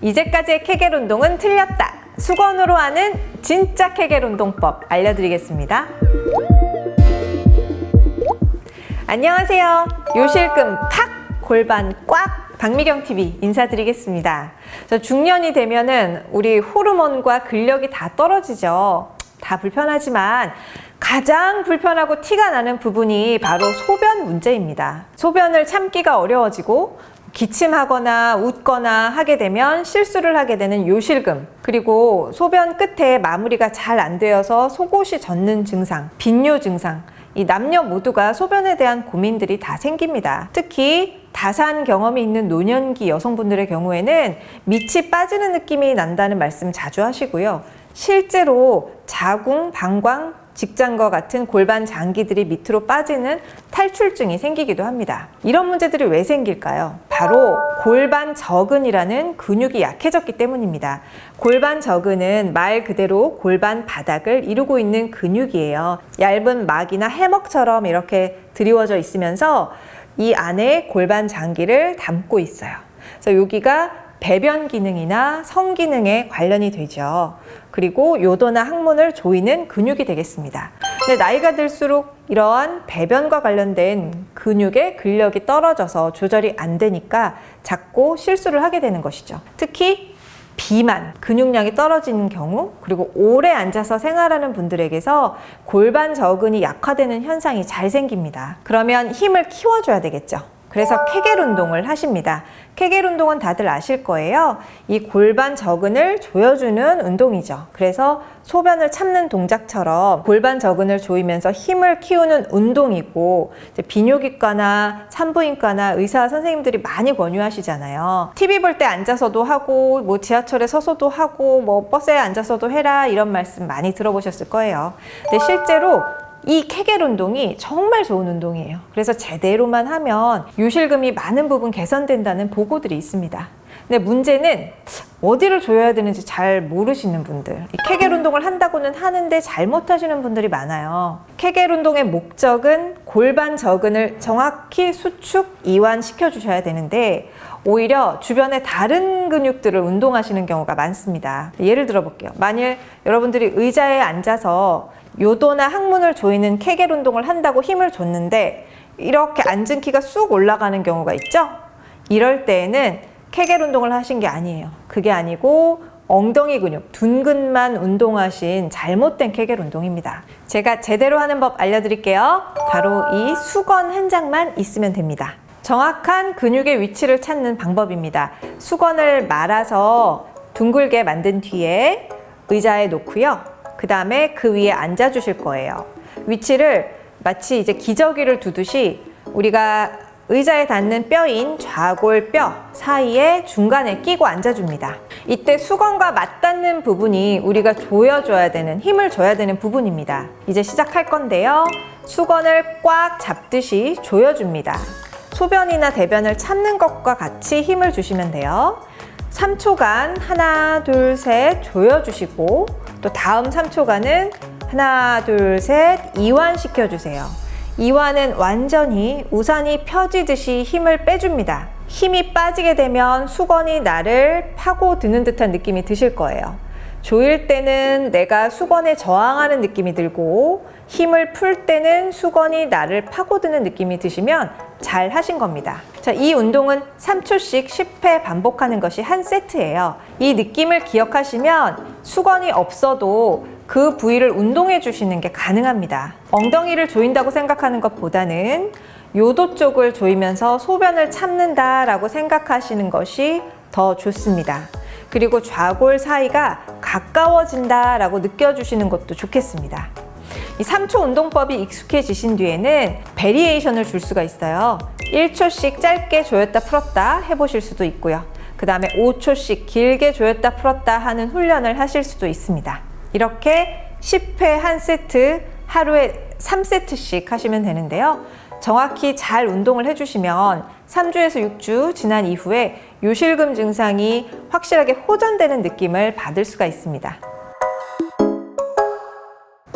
이제까지의 케겔 운동은 틀렸다. 수건으로 하는 진짜 케겔 운동법 알려드리겠습니다. 안녕하세요. 요실금 팍 골반 꽉 박미경 TV 인사드리겠습니다. 저 중년이 되면은 우리 호르몬과 근력이 다 떨어지죠. 다 불편하지만 가장 불편하고 티가 나는 부분이 바로 소변 문제입니다. 소변을 참기가 어려워지고 기침하거나 웃거나 하게 되면 실수를 하게 되는 요실금 그리고 소변 끝에 마무리가 잘 안 되어서 속옷이 젖는 증상, 빈뇨 증상 이 남녀 모두가 소변에 대한 고민들이 다 생깁니다. 특히 다산 경험이 있는 노년기 여성분들의 경우에는 밑이 빠지는 느낌이 난다는 말씀 자주 하시고요. 실제로 자궁, 방광, 직장과 같은 골반 장기들이 밑으로 빠지는 탈출증이 생기기도 합니다. 이런 문제들이 왜 생길까요? 바로 골반 저근이라는 근육이 약해졌기 때문입니다. 골반 저근은 말 그대로 골반 바닥을 이루고 있는 근육이에요. 얇은 막이나 해먹처럼 이렇게 드리워져 있으면서 이 안에 골반 장기를 담고 있어요. 그래서 여기가 배변 기능이나 성 기능에 관련이 되죠. 그리고 요도나 항문을 조이는 근육이 되겠습니다. 근데 나이가 들수록 이러한 배변과 관련된 근육의 근력이 떨어져서 조절이 안 되니까 자꾸 실수를 하게 되는 것이죠. 특히 비만, 근육량이 떨어지는 경우, 그리고 오래 앉아서 생활하는 분들에게서 골반 저근이 약화되는 현상이 잘 생깁니다. 그러면 힘을 키워줘야 되겠죠. 그래서 케겔 운동을 하십니다. 케겔 운동은 다들 아실 거예요. 이 골반 저근을 조여주는 운동이죠. 그래서 소변을 참는 동작처럼 골반 저근을 조이면서 힘을 키우는 운동이고 비뇨기과나 산부인과나 의사 선생님들이 많이 권유하시잖아요. TV 볼 때 앉아서도 하고 뭐 지하철에 서서도 하고 뭐 버스에 앉아서도 해라 이런 말씀 많이 들어보셨을 거예요. 근데 실제로 이 케겔 운동이 정말 좋은 운동이에요. 그래서 제대로만 하면 요실금이 많은 부분 개선된다는 보고들이 있습니다. 근데 문제는 어디를 조여야 되는지 잘 모르시는 분들. 이 케겔 운동을 한다고는 하는데 잘못하시는 분들이 많아요. 케겔 운동의 목적은 골반 저근을 정확히 수축, 이완시켜 주셔야 되는데 오히려 주변의 다른 근육들을 운동하시는 경우가 많습니다. 예를 들어 볼게요. 만일 여러분들이 의자에 앉아서 요도나 항문을 조이는 케겔 운동을 한다고 힘을 줬는데 이렇게 앉은 키가 쑥 올라가는 경우가 있죠? 이럴 때에는 케겔 운동을 하신 게 아니에요. 그게 아니고 엉덩이 근육, 둔근만 운동하신 잘못된 케겔 운동입니다. 제가 제대로 하는 법 알려드릴게요. 바로 이 수건 한 장만 있으면 됩니다. 정확한 근육의 위치를 찾는 방법입니다. 수건을 말아서 둥글게 만든 뒤에 의자에 놓고요. 그 다음에 그 위에 앉아 주실 거예요. 위치를 마치 이제 기저귀를 두듯이 우리가 의자에 닿는 뼈인 좌골 뼈 사이에 중간에 끼고 앉아줍니다. 이때 수건과 맞닿는 부분이 우리가 조여줘야 되는, 힘을 줘야 되는 부분입니다. 이제 시작할 건데요. 수건을 꽉 잡듯이 조여줍니다. 소변이나 대변을 참는 것과 같이 힘을 주시면 돼요. 3초간 하나, 둘, 셋 조여주시고 또 다음 3초간은 하나, 둘, 셋 이완시켜 주세요. 이완은 완전히 우산이 펴지듯이 힘을 빼줍니다. 힘이 빠지게 되면 수건이 나를 파고드는 듯한 느낌이 드실 거예요. 조일 때는 내가 수건에 저항하는 느낌이 들고 힘을 풀 때는 수건이 나를 파고드는 느낌이 드시면 잘 하신 겁니다. 자, 이 운동은 3초씩 10회 반복하는 것이 한 세트예요. 이 느낌을 기억하시면 수건이 없어도 그 부위를 운동해 주시는 게 가능합니다. 엉덩이를 조인다고 생각하는 것보다는 요도 쪽을 조이면서 소변을 참는다라고 생각하시는 것이 더 좋습니다. 그리고 좌골 사이가 가까워진다라고 느껴주시는 것도 좋겠습니다. 이 3초 운동법이 익숙해지신 뒤에는 베리에이션을 줄 수가 있어요. 1초씩 짧게 조였다 풀었다 해보실 수도 있고요. 그 다음에 5초씩 길게 조였다 풀었다 하는 훈련을 하실 수도 있습니다. 이렇게 10회 한 세트 하루에 3세트씩 하시면 되는데요. 정확히 잘 운동을 해주시면 3주에서 6주 지난 이후에 요실금 증상이 확실하게 호전되는 느낌을 받을 수가 있습니다.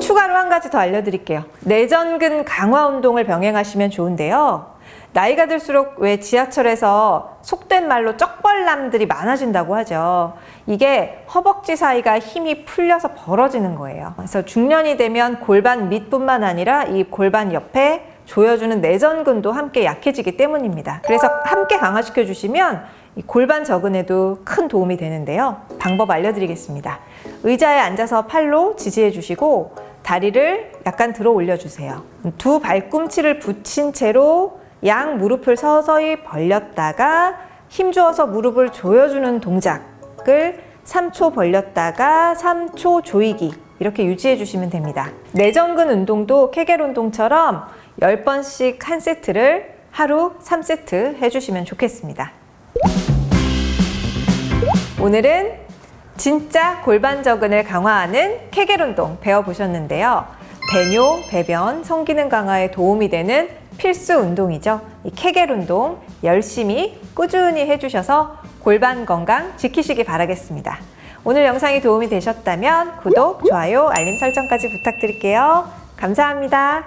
추가로 한 가지 더 알려드릴게요. 내전근 강화 운동을 병행하시면 좋은데요. 나이가 들수록 왜 지하철에서 속된 말로 쩍벌남들이 많아진다고 하죠. 이게 허벅지 사이가 힘이 풀려서 벌어지는 거예요. 그래서 중년이 되면 골반 밑뿐만 아니라 이 골반 옆에 조여주는 내전근도 함께 약해지기 때문입니다. 그래서 함께 강화시켜 주시면 이 골반 저근에도 큰 도움이 되는데요. 방법 알려드리겠습니다. 의자에 앉아서 팔로 지지해 주시고 다리를 약간 들어 올려 주세요. 두 발꿈치를 붙인 채로 양 무릎을 서서히 벌렸다가 힘 주어서 무릎을 조여주는 동작을 3초 벌렸다가 3초 조이기 이렇게 유지해 주시면 됩니다. 내전근 운동도 케겔 운동처럼 10번씩 한 세트를 하루 3세트 해주시면 좋겠습니다. 오늘은 진짜 골반 저근을 강화하는 케겔 운동 배워보셨는데요. 배뇨, 배변, 성기능 강화에 도움이 되는 필수 운동이죠. 이 케겔 운동 열심히 꾸준히 해주셔서 골반 건강 지키시기 바라겠습니다. 오늘 영상이 도움이 되셨다면 구독, 좋아요, 알림 설정까지 부탁드릴게요. 감사합니다.